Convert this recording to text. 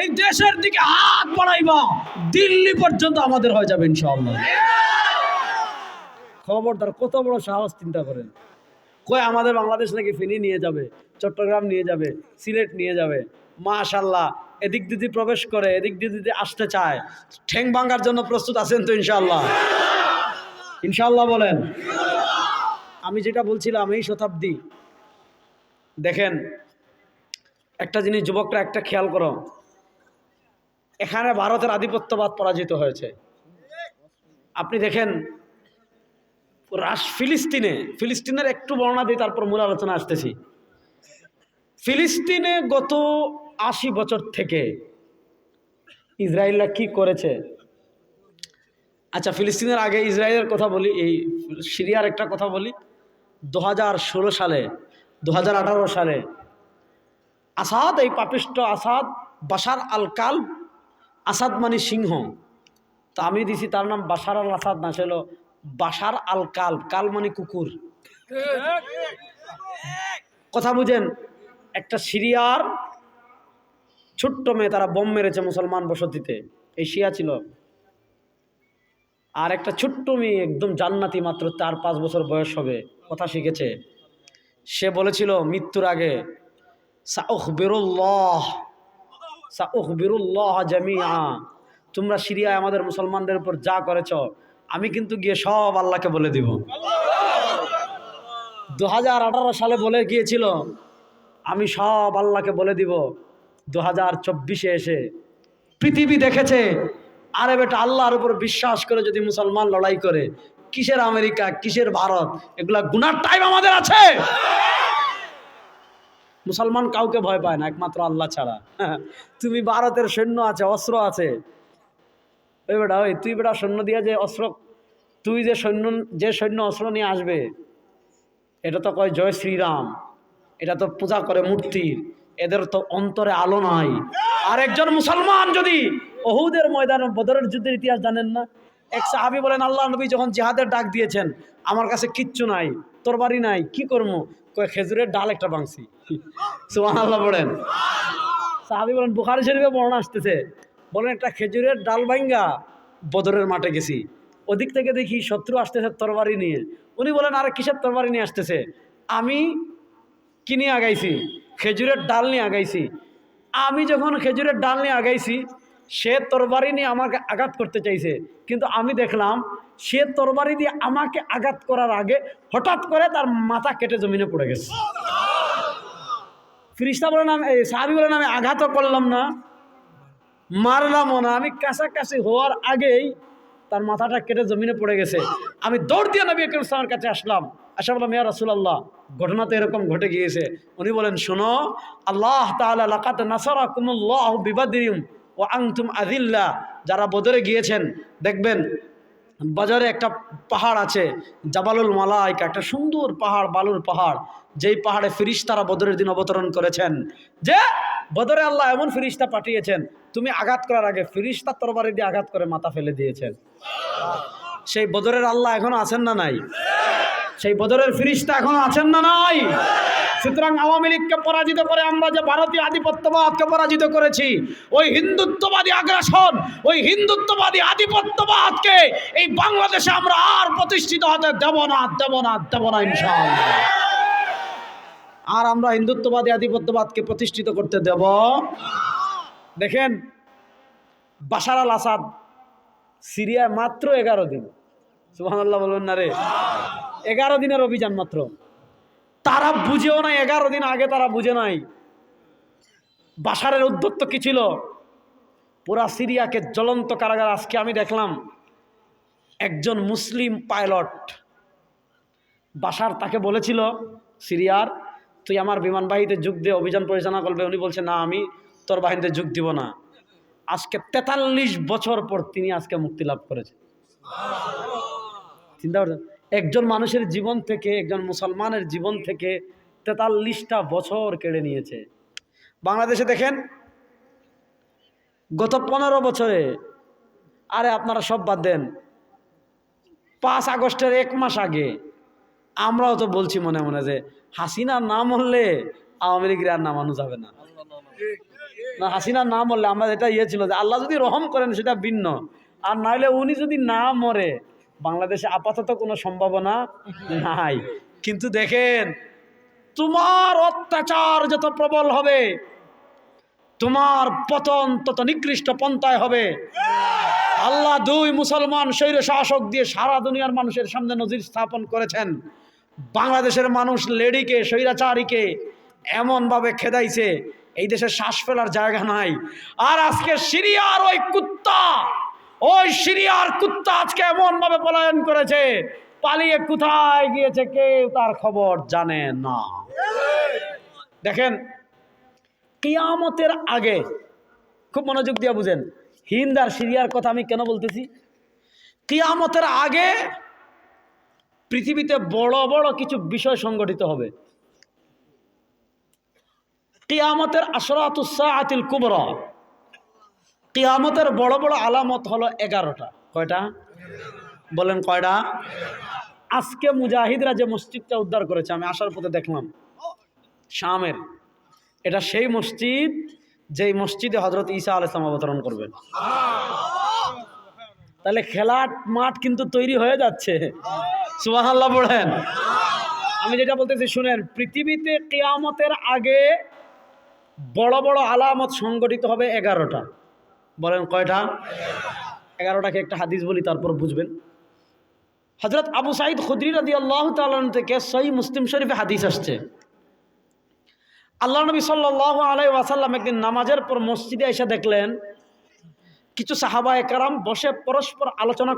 এই দেশের দিকে হাত বাড়াইবা, দিল্লি পর্যন্ত আমাদের হয়ে যাবে ইনশাআল্লাহ। খবরদার, কত বড় সাহস চিন্তা করেন। কই আমাদের বাংলাদেশ নাকি ফিনি নিয়ে যাবে, চট্টগ্রাম নিয়ে যাবে, সিলেট নিয়ে যাবে। মাশাল্লাহ এদিক দিদি প্রবেশ করে, এদিক দিদি আসতে চায় ঠেং ভাঙার জন্য প্রস্তুত আছেন তো ইনশাল্লাহ ইনশাল্লাহ বলেন। আমি যেটা বলছিলাম, এই শতাব্দী, দেখেন, একটা জিনিস, যুবকরা একটা খেয়াল করো এখানে ভারতের আধিপত্যবাদ পরাজিত হয়েছে। আপনি দেখেন, রাশ ফিলিস্তিনে, ফিলিস্তিনের একটু বর্ণনা দিয়ে তারপর মূল আলোচনা আসতেছি। ফিলিস্তিনে গত আশি বছর থেকে ইসরায়েলরা কি করেছে? আচ্ছা ফিলিস্তিনের আগে ইসরায়েলের কথা বলি, এই সিরিয়ার একটা কথা বলি। দু হাজার ষোলো সালে দু হাজার আঠারো সালে আসাদ, এই পাপিষ্ট আসাদ বাসার আল কাল আসাদ মানে সিংহ। তা আমি দিছি তার নাম বাসার আল আসাদ না ছিল বাসার আল কাল কাল মানে কুকুর। কথা বুঝেন, একটা সিরিয়ার ছোট্ট মেয়ে, তারা বোম মেরেছে মুসলমান বসতিতে। এই শিয়া ছিল। আর একটা ছোট্ট মেয়ে একদম জান্নাতি, মাত্র চার, পাঁচ বছর বয়স হবে, কথা শিখেছে। সে বলেছিল, মৃত্যুর আগে সাউখ বেরুল্লাহ তোমরা সিরিয়ায় আমাদের মুসলমানদের উপর যা করেছ, আমি কিন্তু গিয়ে সব আল্লাহকে বলে দিব। দু হাজার আঠারো সালে বলে গিয়েছিল, আমি সব আল্লাহকে বলে দিব। দু হাজার চব্বিশে এসে পৃথিবী দেখেছে, আরে বেটা আল্লাহর উপর বিশ্বাস করে যদি মুসলমান লড়াই করে, কিসের আমেরিকা, কিসের ভারত, এগুলা গুনার টাইম আমাদের আছে। মুসলমান কাউকে ভয় পায় না, একমাত্র আল্লাহ ছাড়া। তুমি ভারতের সৈন্য আছে, অস্ত্র আছে। ওই বেটা, ওই তুই বেটা সৈন্য দিয়ে যে অস্ত্র, তুই যে সৈন্য যে সৈন্য অস্ত্র নিয়ে আসবে, এটা তো কয় জয় শ্রীরাম। এটা তো পূজা করে মূর্তির এদের তো অন্তরে আলো নাই। আর একজন মুসলমান যদি অহুদের ময়দান বদরের যুদ্ধের ইতিহাস জানেন না এক সাহাবি বলেন, আল্লাহ নবী যখন জেহাদের ডাক দিয়েছেন, আমার কাছে কিচ্ছু নাই, তোর বাড়ি নাই, কি করব? কয়, খেজুরের ডাল একটা বাংছি সুমান আল্লাহ বলেন। সাহাবি বলেন, বুখারি শরীফে বর্ণনা আসতেছে, বলেন, একটা খেজুরের ডাল ভাঙ্গা বদরের মাঠে গেছি। ওদিক থেকে দেখি শত্রু আসতেছে তরবারি নিয়ে। উনি বলেন, আরে, কিসের তরবারি নিয়ে আসতেছে? আমি কি নিয়ে আগাইছি? খেজুরের ডাল নিয়ে আগাইছি। আমি যখন খেজুরের ডাল নিয়ে আগাইছি সে তরবারি নিয়ে আমাকে আঘাত করতে চাইছে। কিন্তু আমি দেখলাম, সে তরবারি দিয়ে আমাকে আঘাত করার আগে হঠাৎ করে তার মাথা কেটে জমিনে পড়ে গেছে। ফিরিস্তা বলেন আমি এই সাহাবি বলেন আমি আঘাতও করলাম না, মারলামও না। আমি কাছাকাছি হওয়ার আগেই তার মাথাটা কেটে জমিনে পড়ে গেছে। আমি দৌড় দিয়ে নবী আকরম ইসলামের কাছে আসলাম। আসা বললাম ইয়া রাসূলুল্লাহ, ঘটনা তো এরকম ঘটে গিয়েছে। উনি বলেন, শোনো, আল্লাহ তাআলা লাকাত নাসারাকুমুল্লাহ বিবাদিরিম ও আংতুম আদিল্লা, যারা বদরে গিয়েছেন, দেখবেন বাজারে একটা পাহাড় আছে, জাবালুল মালাইকা, একটা সুন্দর পাহাড়, বালুর পাহাড়, যেই পাহাড়ে ফিরিস্তারা বদরের দিন অবতরণ করেছেন। যে বদরে আল্লাহ এমন ফিরিস্তা পাঠিয়েছেন, তুমি আঘাত করার আগে ফিরিস্তা তরবারি দিয়ে আঘাত করে মাথা ফেলে দিয়েছেন। সেই বদরের আল্লাহ এখনও আছেন না নাই? সেই বদরের ফিরিস্তা এখনও আছেন না নাই? সুতরাং আওয়ামী লীগকে পরাজিত করে আমরা যে ভারতীয় আধিপত্যবাদকে পরাজিত করেছি, ওই হিন্দুত্ববাদী আগ্রাসন, ওই হিন্দুত্ববাদী আধিপত্যবাদকে এই বাংলাদেশে আমরা আর প্রতিষ্ঠিত হতে দেব না দেব না দেব না ইনশাআল্লাহ। আর আমরা হিন্দুত্ববাদী আধিপত্যবাদকে প্রতিষ্ঠিত করতে দেব। দেখেন, বাশার আল আসাদ সিরিয়ায় মাত্র এগারো দিন। সুবহানাল্লাহ বলুন না রে। এগারো দিনের অভিযান মাত্র। তারা বুঝেও নাই, এগারো দিন আগে তারা বুঝে নাই। বাসারের উদ্যত্ত কি ছিল? পুরা সিরিয়াকে জ্বলন্ত কারাগার, আজকে আমি দেখলাম একজন মুসলিম পাইলট। বাসার তাকে বলেছিল, সিরিয়ার, তুই আমার বিমানবাহিনীতে যোগ দিয়ে অভিযান পরিচালনা করবে। উনি বলছে, না, আমি তোর বাহিনীতে যোগ দিব না। আজকে তেতাল্লিশ বছর পর তিনি আজকে মুক্তি লাভ করেছে চিন্তা করছেন? একজন মানুষের জীবন থেকে, একজন মুসলমানের জীবন থেকে তেতাল্লিশটা বছর কেড়ে নিয়েছে। বাংলাদেশে দেখেন, গত পনেরো বছরে, আরে আপনারা সব বাদ দেন, পাঁচ আগস্টের এক মাস আগে, আমরাও তো বলছি মনে মনে যে হাসিনা না মরলে আওয়ামী লীগের আর নামানো যাবে না। না, হাসিনা না মরলে আমরা এটা ইয়ে ছিল যে আল্লাহ যদি রহম করেন সেটা ভিন্ন। আর নাহলে উনি যদি না মরে বাংলাদেশে আপাতত কোনো সম্ভাবনা নাই। কিন্তু দেখেন তোমার অত্যাচার যত প্রবল হবে তোমার পতন তত নিকৃষ্ট পন্থায় হবে। আল্লাহ দুই মুসলমান শৈর শাসক দিয়ে সারা দুনিয়ার মানুষের সামনে নজির স্থাপন করেছেন। বাংলাদেশের মানুষ লেডিকে স্বৈরাচারীকে এমনভাবে খেদাইছে এই দেশে শ্বাস ফেলার জায়গা নাই। আর আজকে সিরিয়ার ওই কুত্তা ওই সিরিয়ার কুত্তা আজকে এমনভাবে পলায়ন করেছে, পালিয়ে কোথায় গিয়েছে কেউ তার খবর জানে না। দেখেন, কিয়ামতের আগে, খুব মনোযোগ দিয়ে বুঝেন, হিন্দ আর সিরিয়ার কথা আমি কেন বলতেছি? কিয়ামতের আগে পৃথিবীতে বড় বড় কিছু বিষয় সংগঠিত হবে। কিয়ামতের আশরাতুসাআতিল কুবরা কিয়ামতের বড় বড় আলামত হলো এগারোটা। কয়টা? বলেন কয়টা? আজকে মুজাহিদরা যে মসজিদটা উদ্ধার করেছে, আমি আসার পথে দেখলাম। শামের। এটা সেই মসজিদ যেই মসজিদে হজরত ঈসা আল ইসলাম অবতরণ করবেন। তাহলে খেলার মাঠ কিন্তু তৈরি হয়ে যাচ্ছে। সুবাহ আল্লাহ পড়েন। আমি যেটা বলতেছি, শুনেন, পৃথিবীতে কেয়ামতের আগে বড় বড় আলামত সংগঠিত হবে এগারোটা। বলেন কয়টা? এগারোটাকে একটা হাদিস বলি, তারপর বুঝবেন। হজরত আবু সাইদ খুদ্রি রাদি আল্লাহ তালন থেকে সই মুসলিম শরীফে হাদিস আসছে। আল্লাহ নবী সাল্লাহ আলাই ওয়াসাল্লাম একদিন নামাজের পর মসজিদে এসে দেখলেন, কিছু সাহাবা একরাম বসে পরস্পর আলোচনা